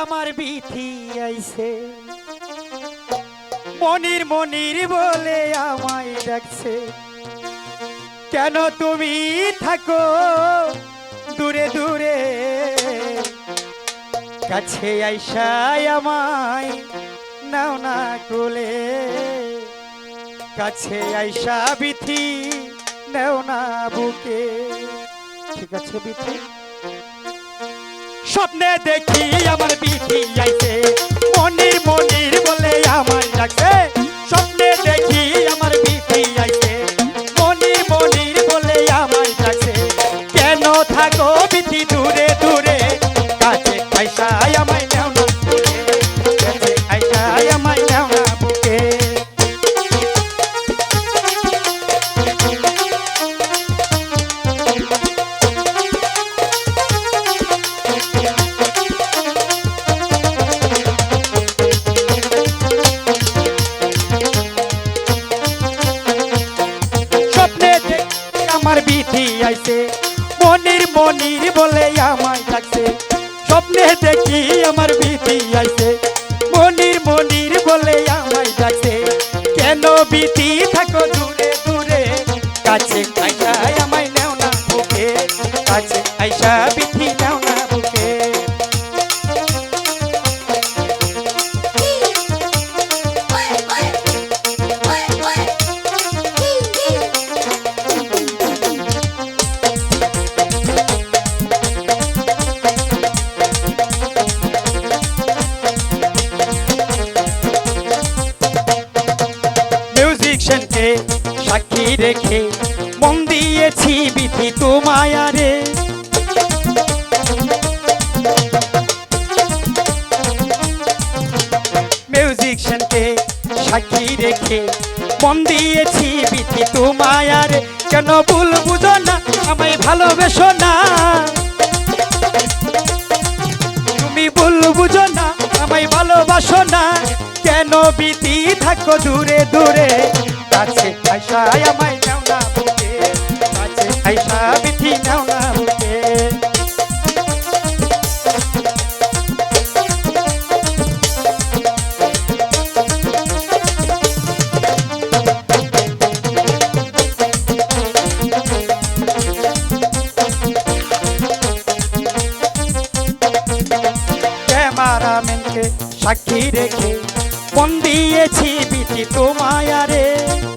আমার বিথি আইছে। মনির মনির বলে আমায় ডাকছে। কেন তুমি থাকো দূরে দূরে? কাছে আইসাই আমায় নাও না কোলে। কাছে আইসা বিথি, নেও না বুকে। ঠিক আছে বিথি? স্বপ্নে দেখি আমার পিঠি আইছে। মনির মনির বলে আমার ডাকছে। স্বপ্নে দেখি আমার পিঠি আইছে। মনির মনির বলে আমার ডাকছে। কেন থাকো পিঠি দূরে দূরে? কাছে পয়সা আমায় আইছে, মনির মনির বলে আমায় ডাকছে। স্বপ্নে দেখি আমার বিধি আইছে, মনির মনির বলে আমায় ডাকছে। কেন বিধি থাকো দূরে দূরে, কাছে আইসা আমায় নেও না বুকে, কাছে আইসা বিধি মিউজিশিয়ানকে সাক্ষী রেখে মন দিয়েছি বিধি তোমায়ারে মিউজিশিয়ানকে সাক্ষী রেখে মন দিয়েছি বিধি তোমায়ারে কেন ভুল বুঝো না, আমায় ভালোবেসো না। তুমি ভুল বুঝো না, আমায় ভালোবাসো না। কেন বিতি থাকো দূরে দূরে? আইসা আমায় নাও না বুকে। কাছে আইসা বিথি নাও না বুকে। সাক্ষী রেখে, মন দিয়েছি বিধি তোমায়ারে মিডিয়া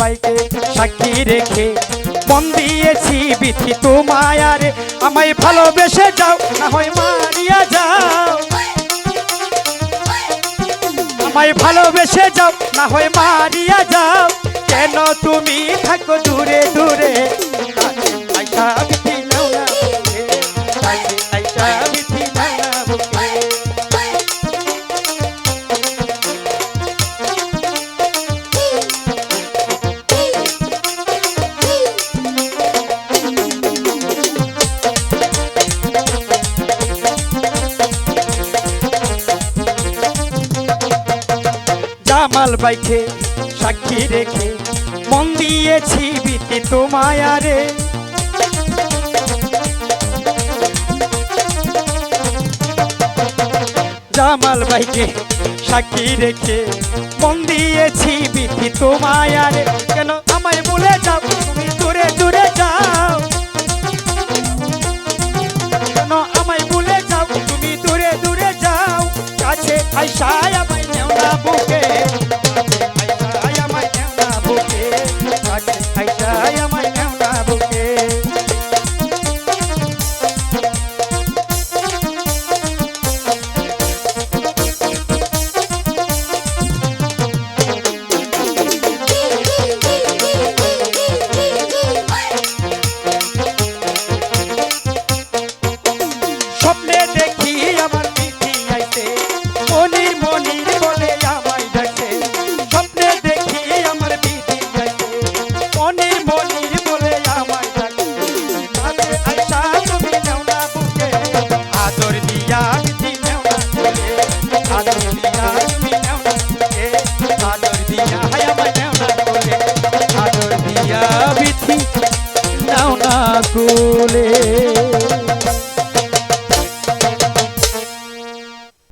বাইকে সাক্ষী রেখে মন দিয়েছি তোমায়ারে আমায় ভালোবেসে যাও, না হয় মারিয়া যাও। আমায় ভালোবেসে যাও, না হয় মারিয়া যাও। জামাল বাইকে সাক্ষী রেখে। মন দিয়েছি বিতে তোমায়ারে জামাল বাইকে সাক্ষী রেখে, মন দিয়েছি বিতে তোমায়ারে কেন আমায় বলে যাও, তুমি দূরে কুলে